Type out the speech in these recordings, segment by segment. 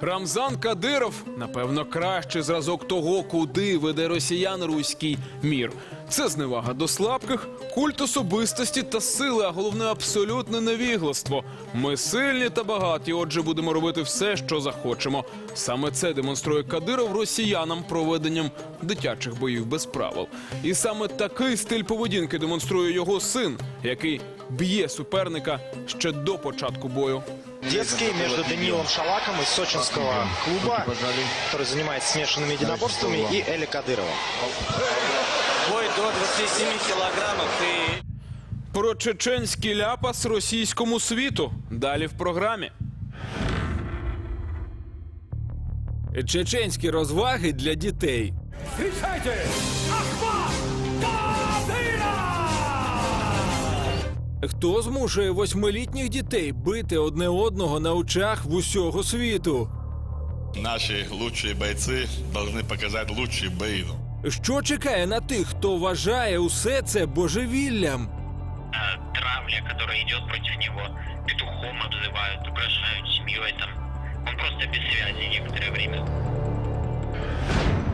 Рамзан Кадиров, напевно, кращий зразок того, куди веде росіян руський мір. Це зневага до слабких, культ особистості та сили, а головне абсолютне невігластво. Ми сильні та багаті, отже, будемо робити все, що захочемо. Саме це демонструє Кадиров росіянам проведенням дитячих боїв без правил. І саме такий стиль поведінки демонструє його син, який б'є суперника ще до початку бою. Детский между Данилом Шалаком из сочинского клуба, который занимается смешанными единоборствами, и Эли Кадырова. Бой до 27 килограммов и Про чеченський ляпас російському світу. Далі в програмі. Чеченські розваги для дітей. Хто змушує восьмилітніх дітей бити одне одного на очах в усього світу? Наши лучшие бойцы должны показать лучшие бои. Що чекає на тих, хто вважає усе це божевіллям? э, травля, которая идет против него, петухом обзывают, угрожают семьей там. Он просто без связи некоторое время.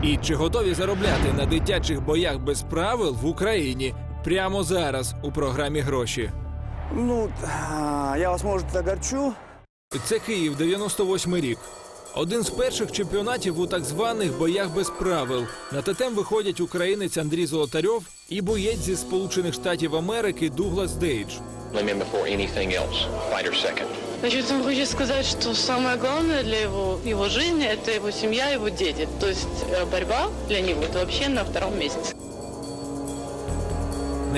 І чи готові заробляти на дитячих боях без правил в Україні прямо зараз у програмі гроші? Ну, а, я вас, может, огорчу. Це Київ, 98 рік. Один з перших чемпіонатів у так званих боях без правил. На тотем виходять українець Андрій Золотарьов і боєць зі Сполучених Штатів Америки Дуглас Дейдж. limit before anything else. Fighter second. Значит, он хочет сказать, что самое главное для его, его жизни – это его семья, его дети. То есть э, борьба для него – это вообще на втором месте.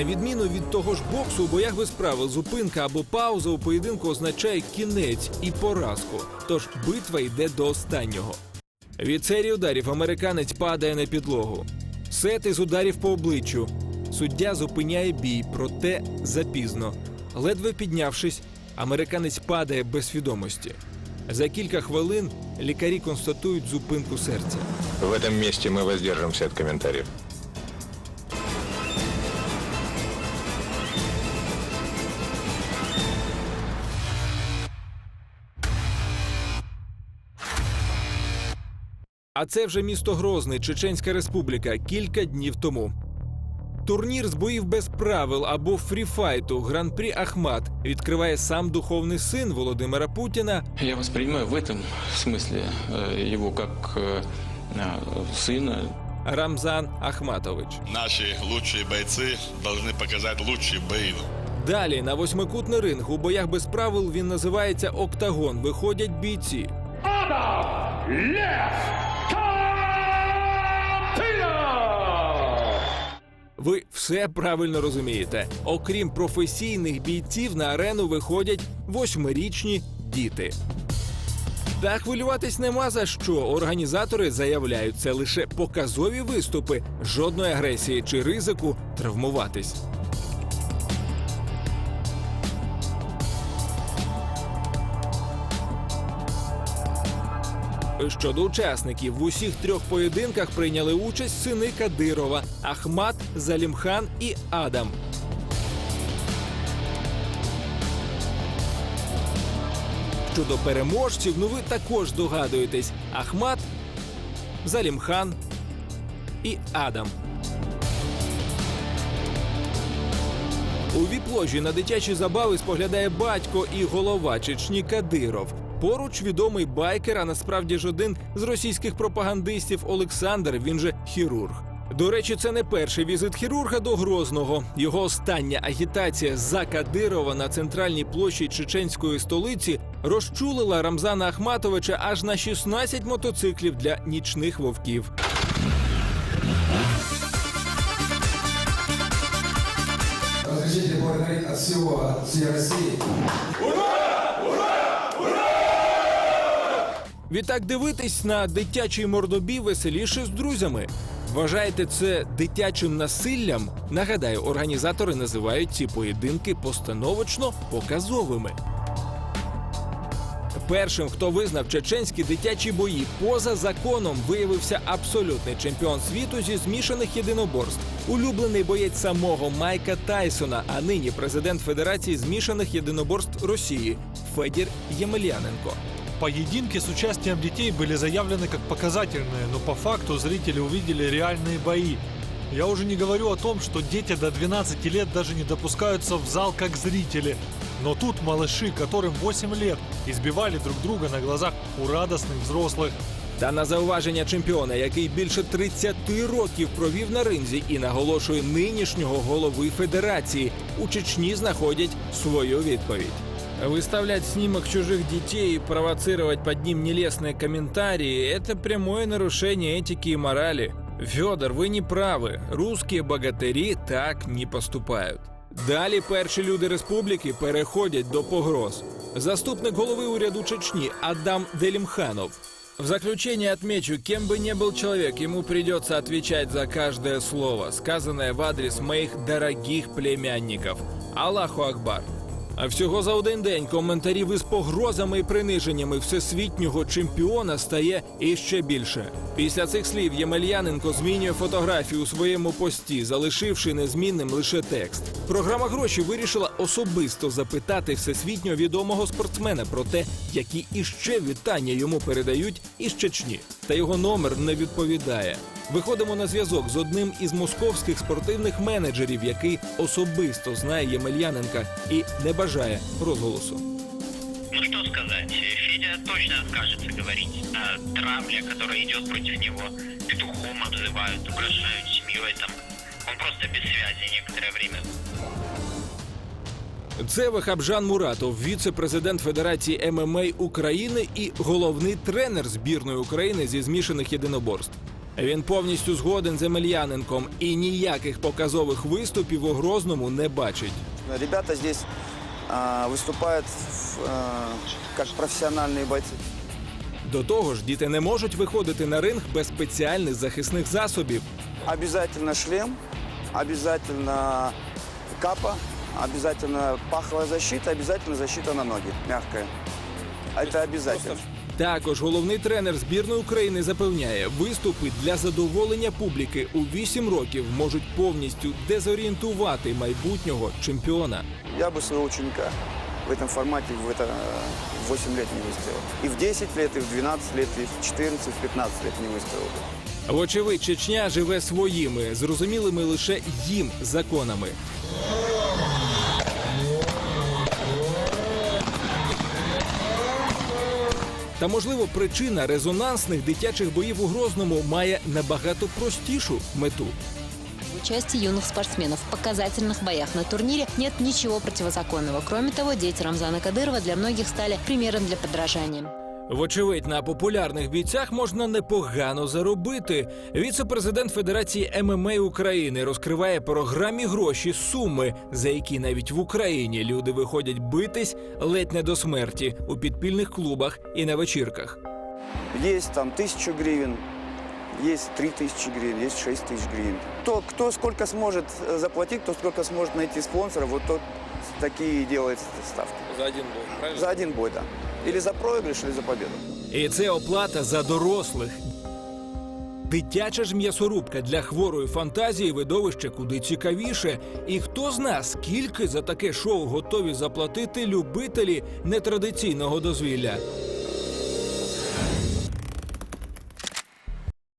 На відміну від того ж боксу, у боях без правил зупинка або пауза у поєдинку означає кінець і поразку. Тож битва йде до останнього. Від серії ударів американець падає на підлогу. Сет із ударів по обличчю. Суддя зупиняє бій, проте запізно. Ледве піднявшись, американець падає без свідомості. За кілька хвилин лікарі констатують зупинку серця. В этом месте мы воздержимся от комментариев. А це вже місто Грозний, Чеченська Республіка, кілька днів тому. Турнір з боїв без правил або фріфайту Гран-прі Ахмат відкриває сам духовний син Володимира Путіна Я воспринимаю в этом смысле э, его как э, э, сына. Рамзан Ахматович. Наши лучшие бойцы должны показать лучшие бои. Далі на восьмикутний ринг у боях без правил він називається Октагон. Виходять бійці. Ви все правильно розумієте. Окрім професійних бійців, на арену виходять восьмирічні діти. Та хвилюватись нема за що. Організатори заявляють, це лише показові виступи, жодної агресії чи ризику травмуватись. Щодо учасників, в усіх трьох поєдинках прийняли участь сини Кадирова Ахмат, Залімхан і Адам. Щодо переможців, ну ви також догадуєтесь: Ахмат, Залімхан і Адам. У віп-ложі на дитячі забави споглядає батько і голова Чечні Кадиров. Поруч відомий байкер, а насправді ж один з російських пропагандистів Олександр. Він же хірург. До речі, це не перший візит хірурга до Грозного. Його остання агітація за Кадирова на центральній площі чеченської столиці розчулила Рамзана Ахматовича аж на 16 мотоциклів для нічних вовків. Разрешите поблагодарить от всего, от всей России. Відтак дивитись на дитячий мордобій веселіше з друзями. Вважаєте це дитячим насиллям? Нагадаю, організатори називають ці поєдинки постановочно показовими. Першим, хто визнав чеченські дитячі бої поза законом, виявився абсолютний чемпіон світу зі змішаних єдиноборств, улюблений боєць самого Майка Тайсона, а нині президент Федерації змішаних єдиноборств Росії Федір Ємельяненко. Поединки с участием детей были заявлены как показательные, но по факту зрители увидели реальные бои. Я уже не говорю о том, что дети до 12 лет даже не допускаются в зал как зрители. Но тут малыши, которым 8 лет, избивали друг друга на глазах у радостных взрослых. Та на зауваження чемпіона, який більше 30 років провів на ринзі і наголошує нинішнього голови федерації, у Чечні знаходять свою відповідь. Выставлять снимок чужих детей и провоцировать под ним нелестные комментарии – это прямое нарушение этики и морали. Федор, вы не правы. Русские богатыри так не поступають. Далі перші люди республіки переходять до погроз. Заступник голови уряду Чечні Адам Делимханов. В заключение отмечу, кем бы ни был человек, ему придется отвечать за каждое слово, сказанное в адрес моих дорогих племянников. Аллаху Акбар. А всього за один день коментарів із погрозами і приниженнями всесвітнього чемпіона стає іще більше. Після цих слів Ємельяненко змінює фотографію у своєму пості, залишивши незмінним лише текст. Програма гроші вирішила особисто запитати всесвітньо відомого спортсмена про те, які іще вітання йому передають із Чечні. Та його номер не відповідає. Виходимо на зв'язок з одним із московських спортивних менеджерів, який особисто знає Ємельяненка і не бажає розголосу. Ну что сказать, Федя точно откажется говорить о травле, которая идет против него. Петухом обзывают, угрожают семьей там. Он просто без связи некоторое время. Це Вахабжан Муратов, віце-президент Федерації ММА України і головний тренер збірної України зі змішаних єдиноборств. Він повністю згоден з Емельяненком і ніяких показових виступів у Грозному не бачить. Ребята здесь а, выступают а, как профессиональные бойцы. До того ж, діти не можуть виходити на ринг без спеціальних захисних засобів. Обязательно шлем, обязательно капа, обязательно паховая защита, обязательно защита на ноги, мягкая. Это обязательно. Також головний тренер збірної України запевняє, виступи для задоволення публіки у 8 років можуть повністю дезорієнтувати майбутнього чемпіона. Я бы своего ученика в этом формате в это э, 8 лет не выставил. И в 10 лет, и в 12 лет, и в 14, в 15 лет не выставил бы. Вочевидь, Чечня живе своїми, зрозумілими лише їм законами. Та можливо, причина резонансних дитячих боїв у Грозному має набагато простішу мету. В участии юных спортсменов в показательных боях на турнире нет ничего противозаконного. Кроме того, дети Рамзана Кадырова для многих стали примером для подражания. Вочевидь, на популярних бійцях можна непогано заробити. Віце-президент Федерації ММА України розкриває програмі гроші суми, за які навіть в Україні люди виходять битись ледь не до смерті у підпільних клубах і на вечірках. Есть там тысячу гривен, есть три тысячи гривен, есть шесть тысяч гривен. То, кто сколько сможет э, заплатить, кто сколько сможет найти спонсора, вот тот такие и делает ставки. За один бой, правильно? За один бой, да. Или за проигрыш, или за победу. І це оплата за дорослих. Дитяча ж м'ясорубка для хворої фантазії видовище куди цікавіше. І хто зна, скільки за таке шоу готові заплатити любителі нетрадиційного дозвілля?